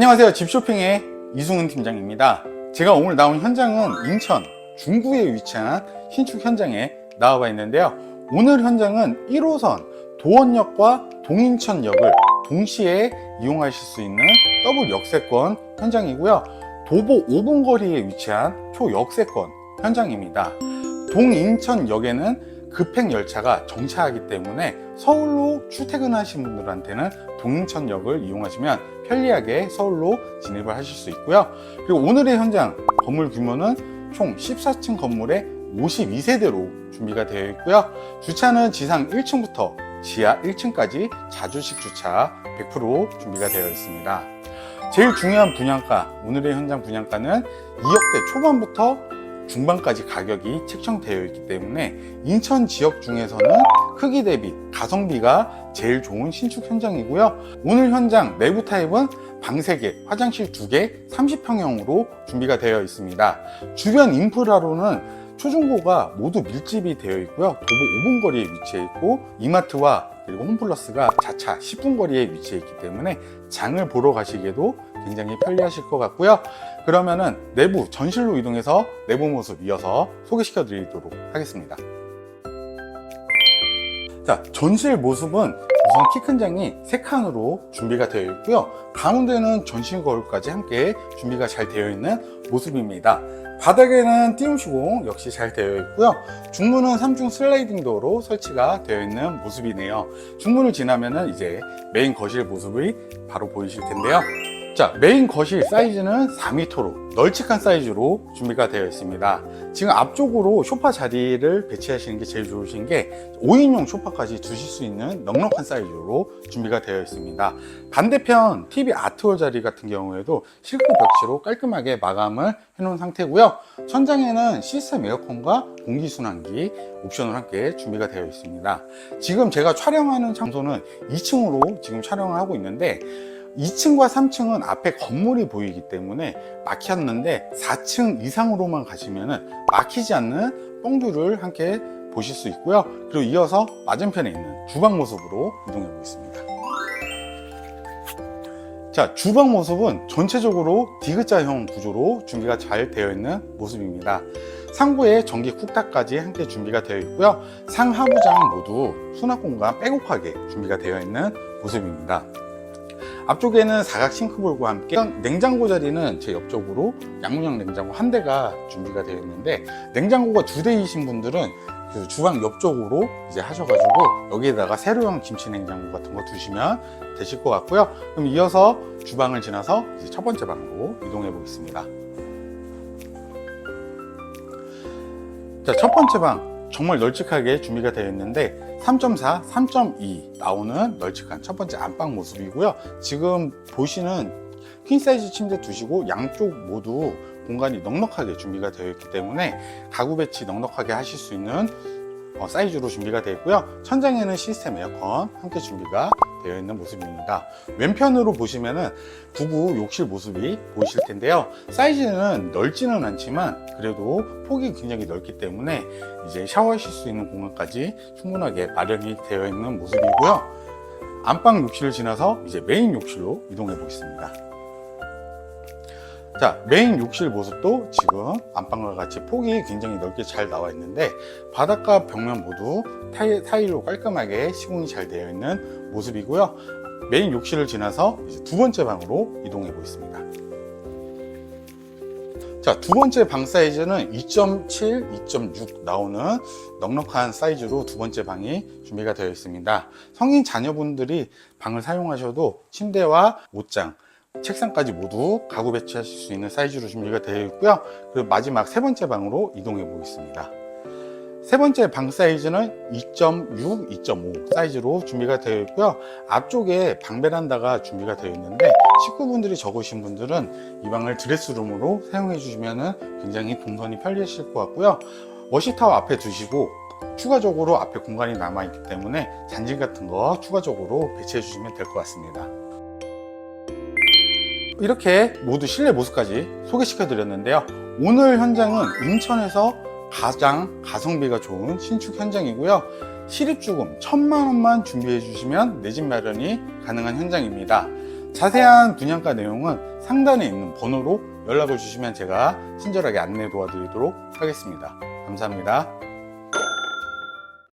안녕하세요. 집쇼핑의 이승훈 팀장입니다. 제가 오늘 나온 현장은 인천 중구에 위치한 신축 현장에 나와봐 있는데요. 오늘 현장은 1호선 도원역과 동인천역을 동시에 이용하실 수 있는 더블 역세권 현장이고요. 도보 5분 거리에 위치한 초역세권 현장입니다. 동인천역에는 급행 열차가 정차하기 때문에 서울로 출퇴근하신 분들한테는 동인천역을 이용하시면 편리하게 서울로 진입을 하실 수 있고요. 그리고 오늘의 현장 건물 규모는 총 14층 건물에 52세대로 준비가 되어 있고요. 주차는 지상 1층부터 지하 1층까지 자주식 주차 100% 준비가 되어 있습니다. 제일 중요한 분양가, 오늘의 현장 분양가는 2억대 초반부터 중반까지 가격이 책정되어 있기 때문에 인천 지역 중에서는 크기 대비 가성비가 제일 좋은 신축 현장이고요. 오늘 현장 내부 타입은 방 3개, 화장실 2개, 30평형으로 준비가 되어 있습니다. 주변 인프라로는 초중고가 모두 밀집이 되어 있고요. 도보 5분 거리에 위치해 있고 이마트와 그리고 홈플러스가 자차 10분 거리에 위치해 있기 때문에 장을 보러 가시기에도 굉장히 편리하실 것 같고요. 그러면은 내부 전실로 이동해서 내부 모습 이어서 소개시켜 드리도록 하겠습니다. 자, 전실 모습은 우선 키 큰 장이 3칸으로 준비가 되어 있고요. 가운데는 전실 거울까지 함께 준비가 잘 되어 있는 모습입니다. 바닥에는 띄움 시공 역시 잘 되어 있고요. 중문은 3중 슬라이딩 도어로 설치가 되어 있는 모습이네요. 중문을 지나면은 이제 메인 거실 모습이 바로 보이실 텐데요. 자, 메인 거실 사이즈는 4m로 널찍한 사이즈로 준비가 되어 있습니다. 지금 앞쪽으로 소파 자리를 배치하시는 게 제일 좋으신 게 5인용 소파까지 두실 수 있는 넉넉한 사이즈로 준비가 되어 있습니다. 반대편 TV 아트홀 자리 같은 경우에도 실크 벽지로 깔끔하게 마감을 해놓은 상태고요. 천장에는 시스템 에어컨과 공기순환기 옵션을 함께 준비가 되어 있습니다. 지금 제가 촬영하는 장소는 2층으로 지금 촬영을 하고 있는데 2층과 3층은 앞에 건물이 보이기 때문에 막혔는데 4층 이상으로만 가시면은 막히지 않는 뻥뷰를 함께 보실 수 있고요. 그리고 이어서 맞은편에 있는 주방 모습으로 이동해 보겠습니다. 자, 주방 모습은 전체적으로 디귿자형 구조로 준비가 잘 되어 있는 모습입니다. 상부에 전기 쿡탑까지 함께 준비가 되어 있고요. 상하부장 모두 수납 공간 빼곡하게 준비가 되어 있는 모습입니다. 앞쪽에는 사각 싱크볼과 함께 냉장고 자리는 제 옆쪽으로 양문형 냉장고 한 대가 준비가 되어 있는데 냉장고가 두 대이신 분들은 그 주방 옆쪽으로 이제 하셔가지고 여기에다가 세로형 김치 냉장고 같은 거 두시면 되실 것 같고요. 그럼 이어서 주방을 지나서 첫 번째 방으로 이동해 보겠습니다. 자, 첫 번째 방 정말 널찍하게 준비가 되어 있는데 3.4, 3.2 나오는 널찍한 첫 번째 안방 모습이고요. 지금 보시는 퀸 사이즈 침대 두시고 양쪽 모두 공간이 넉넉하게 준비가 되어 있기 때문에 가구 배치 넉넉하게 하실 수 있는 어, 사이즈로 준비가 되어 있고요. 천장에는 시스템 에어컨 함께 준비가 되어 있는 모습입니다. 왼편으로 보시면은 부부 욕실 모습이 보이실 텐데요. 사이즈는 넓지는 않지만 그래도 폭이 굉장히 넓기 때문에 이제 샤워하실 수 있는 공간까지 충분하게 마련이 되어 있는 모습이고요. 안방 욕실을 지나서 이제 메인 욕실로 이동해 보겠습니다. 자, 메인 욕실 모습도 지금 안방과 같이 폭이 굉장히 넓게 잘 나와 있는데 바닥과 벽면 모두 타일, 타일로 깔끔하게 시공이 잘 되어 있는 모습이고요. 메인 욕실을 지나서 두 번째 방으로 이동해 보겠습니다. 자, 두 번째 방 사이즈는 2.7, 2.6 나오는 넉넉한 사이즈로 두 번째 방이 준비가 되어 있습니다. 성인 자녀분들이 방을 사용하셔도 침대와 옷장, 책상까지 모두 가구 배치하실 수 있는 사이즈로 준비가 되어 있고요. 그리고 마지막 세 번째 방으로 이동해 보겠습니다. 세 번째 방 사이즈는 2.6, 2.5 사이즈로 준비가 되어 있고요. 앞쪽에 방 베란다가 준비가 되어 있는데 식구분들이 적으신 분들은 이 방을 드레스룸으로 사용해 주시면 굉장히 동선이 편리하실 것 같고요. 워시타워 앞에 두시고 추가적으로 앞에 공간이 남아있기 때문에 잔질 같은 거 추가적으로 배치해 주시면 될 것 같습니다. 이렇게 모두 실내 모습까지 소개시켜 드렸는데요. 오늘 현장은 인천에서 가장 가성비가 좋은 신축 현장이고요. 실입주금 천만 원만 준비해 주시면 내 집 마련이 가능한 현장입니다. 자세한 분양가 내용은 상단에 있는 번호로 연락을 주시면 제가 친절하게 안내 도와드리도록 하겠습니다. 감사합니다.